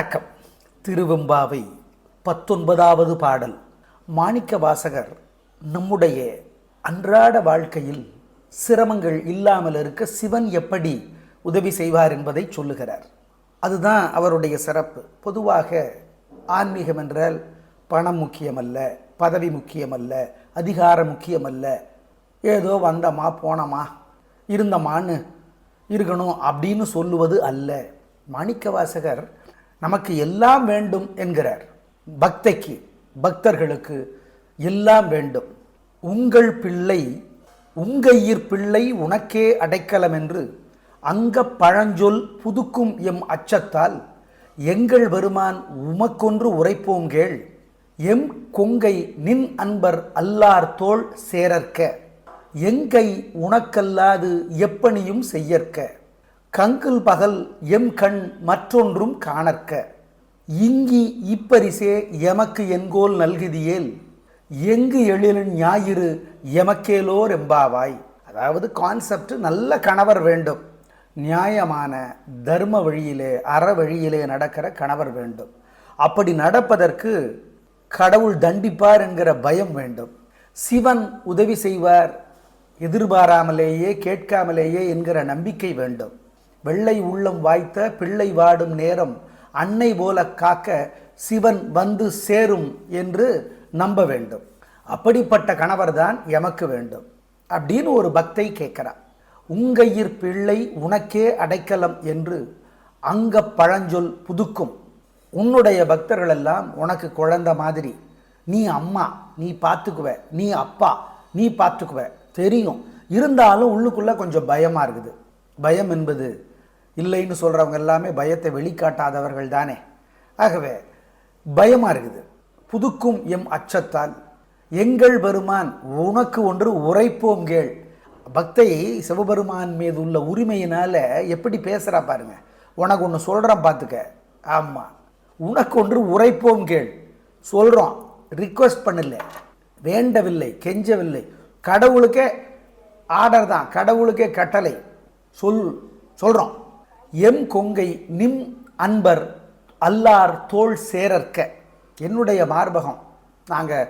வணக்கம். திருவெம்பாவை பத்தொன்பதாவது பாடல். மாணிக்க வாசகர் நம்முடைய அன்றாட வாழ்க்கையில் சிரமங்கள் இல்லாமல் இருக்க சிவன் எப்படி உதவி செய்வார் என்பதை சொல்லுகிறார். அதுதான் அவருடைய சிறப்பு. பொதுவாக ஆன்மீகம் என்றால் பணம் முக்கியமல்ல பதவி முக்கியமல்ல அதிகாரம் முக்கியமல்ல. ஏதோ வந்தமா போனமா இருந்தமான்னு இருக்கணும் அப்படின்னு சொல்லுவது அல்ல. மாணிக்கவாசகர் நமக்கு எல்லாம் வேண்டும் என்கிறார். பக்தைக்கு பக்தர்களுக்கு எல்லாம் வேண்டும். உங்கள் பிள்ளை உங்கையிற் பிள்ளை உனக்கே அடைக்கலம் என்று அங்க பழஞ்சொல் புதுக்கும் எம் அச்சத்தால் எங்கள் வருமான் உமக்கொன்று உரைப்போம் கேள். எம் கொங்கை நின் அன்பர் அல்லார் தோல் சேரற்க எங்கை உனக்கல்லாது எப்பணியும் செய்யற்க. கங்கில் பகல் எம் கண் மற்றொன்றும் காணற்க. இங்கி இப்பரிசே எமக்கு என்கோல் நல்குதியேல் எங்கு எழிலன் ஞாயிறு எமக்கேலோர் எம்பாவாய். அதாவது கான்செப்ட் நல்ல கணவர் வேண்டும். நியாயமான தர்ம வழியிலே அற வழியிலே நடக்கிற கணவர் வேண்டும். அப்படி நடப்பதற்கு கடவுள் தண்டிப்பார் என்கிற பயம் வேண்டும். சிவன் உதவி செய்வார் எதிர்பாராமலேயே கேட்காமலேயே என்கிற நம்பிக்கை வேண்டும். வெள்ளை உள்ளம் வாய்த்த பிள்ளை வாடும் நேரம் அன்னை போல காக்க சிவன் வந்து சேரும் என்று நம்ப வேண்டும். அப்படிப்பட்ட கணவர்தான் எமக்கு வேண்டும். அப்படின்னு ஒரு பக்தை கேட்குறான் உங்கையிற் பிள்ளை உனக்கே அடைக்கலம் என்று அங்க பழஞ்சொல் புதுக்கும். உன்னுடைய பக்தர்கள் எல்லாம் உனக்கு குழந்த மாதிரி. நீ அம்மா நீ பார்த்துக்குவ நீ அப்பா நீ பார்த்துக்குவ தெரியும். இருந்தாலும் உள்ளுக்குள்ளே கொஞ்சம் பயமாக இருக்குது. பயம் என்பது இல்லைன்னு சொல்கிறவங்க எல்லாமே பயத்தை வெளிக்காட்டாதவர்கள் தானே. ஆகவே பயமாக இருக்குது. புதுக்கும் எம் அச்சத்தால் எங்கள் பெருமான் உனக்கு ஒன்று உரைப்போம் கேள். பக்தை சிவபெருமான் மீது உள்ள உரிமையினால் எப்படி பேசுகிறா பாருங்க. உனக்கு ஒன்று சொல்கிறேன் பார்த்துக்க ஆமாம் உனக்கு ஒன்று உரைப்போம் கேள். சொல்கிறோம் ரிக்வஸ்ட் பண்ணல. வேண்டவில்லை கெஞ்சவில்லை. கடவுளுக்கே ஆர்டர் தான் கடவுளுக்கே கட்டளை. சொல் சொல்கிறோம் எம் கொங்கை நிம் அன்பர் அல்லார் தோள் சேரற்க. என்னுடைய மார்பகம். நாங்கள்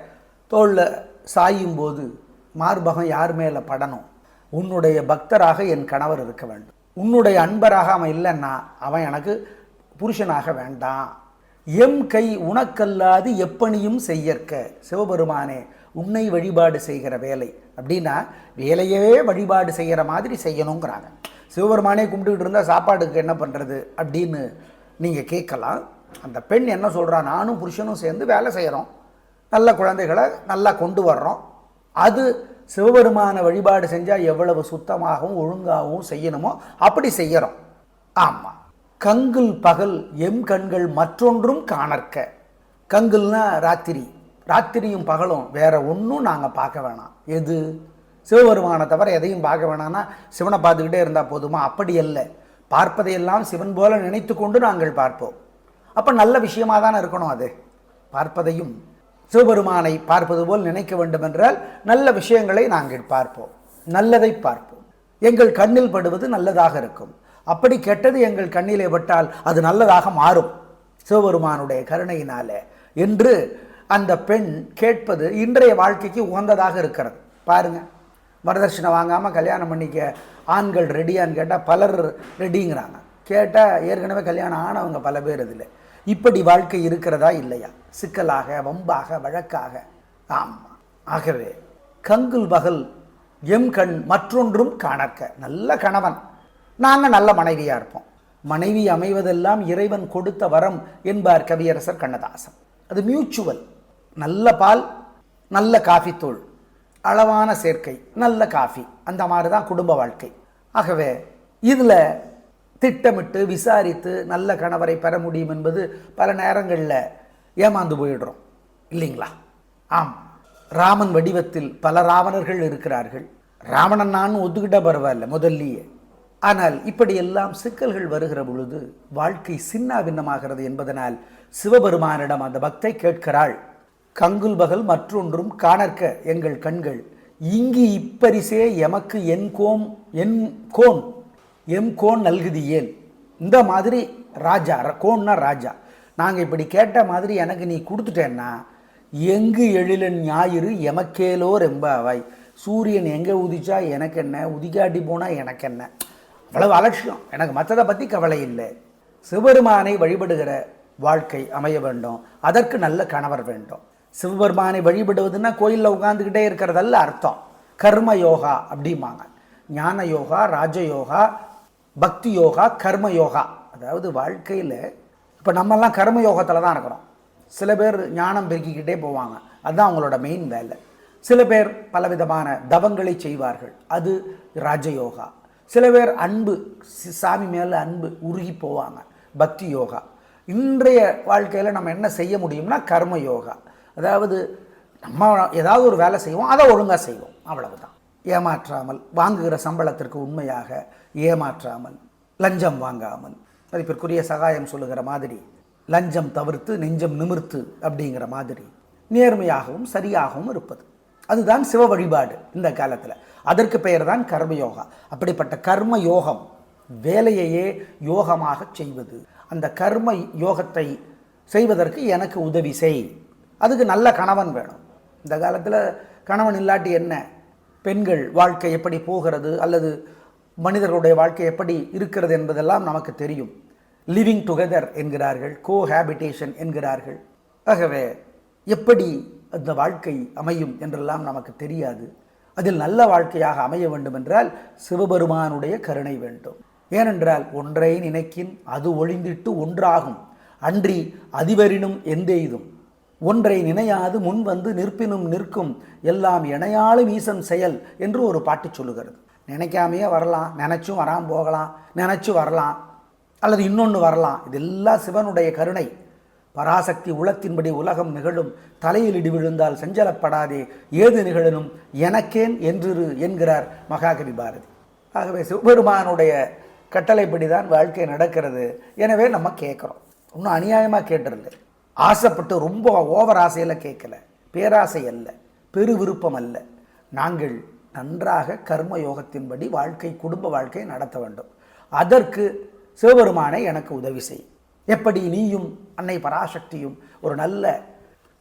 தோளில் சாயும் போது மார்பகம் யார் மேலே படணும்? உன்னுடைய பக்தராக என் கணவர் இருக்க வேண்டும். உன்னுடைய அன்பராக அவன் இல்லைன்னா அவன் எனக்கு புருஷனாக வேண்டாம். எம் கை உனக்கல்லாது எப்பணியும் செய்யற்க. சிவபெருமானே உன்னை வழிபாடு செய்கிற வேலை. அப்படின்னா வேலையவே வழிபாடு செய்கிற மாதிரி செய்யணுங்கிறாங்க. சிவபெருமானே கும்பிட்டுக்கிட்டு இருந்தால் சாப்பாடுக்கு என்ன பண்ணுறது அப்படின்னு நீங்கள் கேட்கலாம். அந்த பெண் என்ன சொல்கிறா நானும் புருஷனும் சேர்ந்து வேலை செய்கிறோம் நல்ல குழந்தைகளை நல்லா கொண்டு வர்றோம். அது சிவபெருமான வழிபாடு செஞ்சால் எவ்வளவு சுத்தமாகவும் ஒழுங்காகவும் செய்யணுமோ அப்படி செய்கிறோம் ஆமாம் கங்குல் பகல் எம் கண்கள் மற்றொன்றும் காணற்க. கங்குல்னா ராத்திரி. ராத்திரியும் பகலும். வேற ஒன்றும் நாங்கள் பார்க்க வேணாம். எது? சிவபெருமானை தவிர எதையும் பார்க்க வேணாம்னா சிவனை பார்த்துக்கிட்டே இருந்தால் போதுமா? அப்படி அல்ல. பார்ப்பதையெல்லாம் சிவன் போல நினைத்து கொண்டு நாங்கள் பார்ப்போம். அப்போ நல்ல விஷயமாக தானே இருக்கணும் அது? பார்ப்பதையும் சிவபெருமானை பார்ப்பது போல் நினைக்க வேண்டும் என்றால் நல்ல விஷயங்களை நாங்கள் பார்ப்போம். நல்லதை பார்ப்போம். எங்கள் கண்ணில் படுவது நல்லதாக இருக்கும். அப்படி கெட்டது எங்கள் கண்ணிலே பட்டால் அது நல்லதாக மாறும். சிவபெருமானுடைய கருணையினால. என்று அந்த பெண் கேட்பது இன்றைய வாழ்க்கைக்கு உகந்ததாக இருக்கிறது. பாருங்கள் வரதட்சணை வாங்காமல் கல்யாணம் பண்ணிக்க ஆண்கள் ரெடியான்னு கேட்டால் பலர் ரெடிங்கிறாங்க கேட்டால் ஏற்கனவே கல்யாணம் ஆனவங்க பல பேர் இதில். இப்படி வாழ்க்கை இருக்கிறதா இல்லையா? சிக்கலாக வம்பாக வழக்காக. ஆமாம் ஆகவே கங்குல் பகல் எம் கண் மற்றொன்றும் காணற்க நல்ல கணவன். நாங்கள் நல்ல மனைவியாக இருப்போம். மனைவி அமைவதெல்லாம் இறைவன் கொடுத்த வரம் என்பார் கவியரசர் கண்ணதாசன். அது மியூச்சுவல் நல்ல பால் நல்ல காஃபி தூள் அளவான சேர்க்கை நல்ல காஃபி அந்த மாதிரி தான் குடும்ப வாழ்க்கை. ஆகவே இதில் திட்டமிட்டு விசாரித்து நல்ல கணவரை பெற முடியும் என்பது பல நேரங்களில் ஏமாந்து போயிடுறோம். இல்லைங்களா? ஆம். ராமன் வடிவத்தில் பல ராவணர்கள் இருக்கிறார்கள். ராவணன் நான் ஒத்துக்கிட்ட பரவாயில்ல முதல்லையே. ஆனால் இப்படியெல்லாம் சிக்கல்கள் வருகிற பொழுது வாழ்க்கை சின்ன பின்னமாகிறது என்பதனால் சிவபெருமானிடம் அந்த பக்தை கேட்கிறாள். கங்குல் பகல் மற்றொன்றும் காணற்க எங்கள் கண்கள். இங்கு இப்பரிசே எமக்கு என் கோம் என் கோன் எம் கோன் நல்குதி ஏன்? இந்த மாதிரி ராஜா கோன்னா ராஜா. நாங்கள் இப்படி கேட்ட மாதிரி எனக்கு நீ கொடுத்துட்டேன்னா எங்கு எழிலன் ஞாயிறு எமக்கேலோ ரெம்பாவாய். சூரியன் எங்கே உதிச்சா எனக்கு என்ன? உதிக்காட்டி போனால் எனக்கு என்ன? அவ்வளவு அலட்சியம். எனக்கு மற்றதை பற்றி கவலை இல்லை. சிவபெருமானை வழிபடுகிற வாழ்க்கை அமைய வேண்டும். அதற்கு நல்ல கணவர் வேண்டும். சிவபெருமானை வழிபடுவதுன்னா கோயிலில் உட்காந்துக்கிட்டே இருக்கிறதல்ல அர்த்தம். கர்ம யோகா அப்படிம்பாங்க. ஞான யோகா ராஜயோகா பக்தி யோகா கர்ம யோகா. அதாவது வாழ்க்கையில் இப்போ நம்மெல்லாம் கர்ம யோகத்தில் தான் இருக்கிறோம். சில பேர் ஞானம் பெருக்கிக்கிட்டே போவாங்க. அதுதான் அவங்களோட மெயின் வேலை. சில பேர் பலவிதமான தவங்களை செய்வார்கள். அது ராஜயோகா சில பேர் அன்பு சாமி மேலே அன்பு உருகி போவாங்க. பக்தி யோகா. இன்றைய வாழ்க்கையில் நம்ம என்ன செய்ய முடியும்னா கர்ம யோகா. அதாவது நம்ம ஏதாவது ஒரு வேலை செய்வோம் அதை ஒழுங்காக செய்வோம். அவ்வளவுதான். ஏமாற்றாமல் வாங்குகிற சம்பளத்திற்கு உண்மையாக ஏமாற்றாமல் லஞ்சம் வாங்காமல். மதிப்பிற்குரிய சகாயம் சொல்லுகிற மாதிரி லஞ்சம் தவிர்த்து நெஞ்சம் நிமிர்த்து அப்படிங்கிற மாதிரி நேர்மையாகவும் சரியாகவும் இருப்பது. அதுதான் சிவ வழிபாடு இந்த காலத்தில். அதற்கு பெயர் தான் கர்ம யோகா. அப்படிப்பட்ட கர்ம யோகம் வேலையையே யோகமாக செய்வது. அந்த கர்ம யோகத்தை செய்வதற்கு எனக்கு உதவி செய். அதுக்கு நல்ல கணவன் வேணும். இந்த காலத்தில் கணவன் இல்லாட்டி என்ன? பெண்கள் வாழ்க்கை எப்படி போகிறது? அல்லது மனிதர்களுடைய வாழ்க்கை எப்படி இருக்கிறது என்பதெல்லாம் நமக்கு தெரியும். லிவிங் டுகெதர் என்கிறார்கள் கோஹேபிட்டேஷன் என்கிறார்கள். ஆகவே எப்படி அந்த வாழ்க்கை அமையும் என்றெல்லாம் நமக்கு தெரியாது. அதில் நல்ல வாழ்க்கையாக அமைய வேண்டும் என்றால் சிவபெருமானுடைய கருணை வேண்டும். ஏனென்றால் ஒன்றை நினைக்கின் அது ஒழிந்திட்டு ஒன்றாகும். அன்றி அதிவரினும் எந்தெய்தும். ஒன்றை நினையாது முன் வந்து நிற்பினும் நிற்கும். எல்லாம் இணையாலும் ஈசன் செயல் என்று ஒரு பாட்டு சொல்லுகிறது. நினைக்காமையே வரலாம் நினச்சும் வராமல் போகலாம் நினச்சும் வரலாம் அல்லது இன்னொன்று வரலாம். இதெல்லாம் சிவனுடைய கருணை. பராசக்தி உளத்தின்படி உலகம் நிகழும். தலையில் இடி விழுந்தால் செஞ்சலப்படாதே ஏது நிகழனும் எனக்கேன் என்றிரு என்கிறார் மகாகவி பாரதி. ஆகவே சிவபெருமானுடைய கட்டளைப்படி தான் வாழ்க்கை நடக்கிறது. எனவே நம்ம கேட்குறோம். இன்னும் அநியாயமாக கேட்டுருல ஆசைப்பட்டு ரொம்ப ஓவர் ஆசையில் கேட்கல. பேராசை அல்ல பெரு விருப்பம் அல்ல. நாங்கள் நன்றாக கர்ம யோகத்தின்படி வாழ்க்கை குடும்ப வாழ்க்கையை நடத்த வேண்டும். அதற்கு சிவபெருமானை எனக்கு உதவி செய். எப்படி நீயும் அன்னை பராசக்தியும் ஒரு நல்ல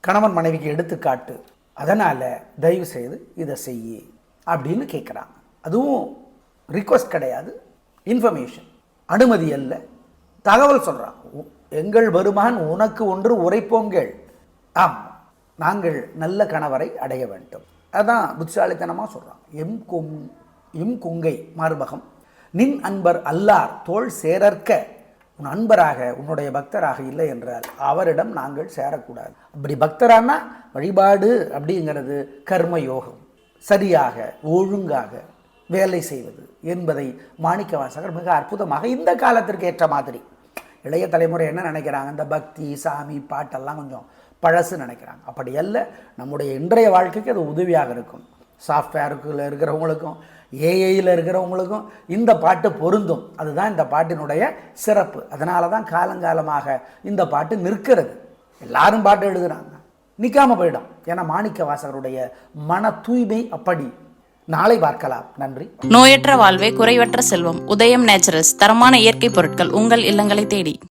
கணவன் மனைவிக்கு எடுத்துக்காட்டு அதனால் தயவு செய்து இதை செய்யி அப்படின்னு கேட்குறாங்க அதுவும் ரிக்வஸ்ட் கிடையாது இன்ஃபர்மேஷன் அனுமதி அல்ல. தகவல் சொல்கிறான் எங்கள் வருமான் உனக்கு ஒன்று உரைப்போங்கள். ஆம் நாங்கள் நல்ல கணவரை அடைய வேண்டும். அதான் புத்திசாலித்தனமாக சொல்கிறான் எம் கொங் எம் கொங்கை மார்பகம். நின் அன்பர் அல்லார் தோள் சேரற்க உன் அன்பராக உன்னுடைய பக்தராக இல்லை என்றால் அவரிடம் நாங்கள் சேரக்கூடாது. அப்படி பக்தரானா வழிபாடு அப்படிங்கிறது கர்ம யோகம் சரியாக ஒழுங்காக வேலை செய்வது என்பதை மாணிக்க வாசகர் மிக அற்புதமாக இந்த காலத்திற்கு ஏற்ற மாதிரி இளைய தலைமுறை என்ன நினைக்கிறாங்க? இந்த பக்தி சாமி பாட்டெல்லாம் கொஞ்சம் பழசு நினைக்கிறாங்க. அப்படி அல்ல நம்முடைய இன்றைய வாழ்க்கைக்கு அது உதவியாக இருக்கும். சாஃப்ட்வேருக்குள்ள இருக்கிறவங்களுக்கும் ஏஐயில் இருக்கிறவங்களுக்கும் இந்த பாட்டு பொருந்தும். அதுதான் இந்த பாட்டினுடைய சிறப்பு. அதனால தான் காலங்காலமாக இந்த பாட்டு நிற்கிறது. எல்லாரும் பாட்டு எழுதுகிறாங்க நிற்காம போயிடும். ஏன்னா மாணிக்க வாசகருடைய மன தூய்மை அப்படி. நாளை பார்க்கலாம். நன்றி. நோயற்ற வாழ்வே குறைவற்ற செல்வம். உதயம் நேச்சுரல்ஸ் தரமான இயற்கை பொருட்கள் உங்கள் இல்லங்களை தேடி.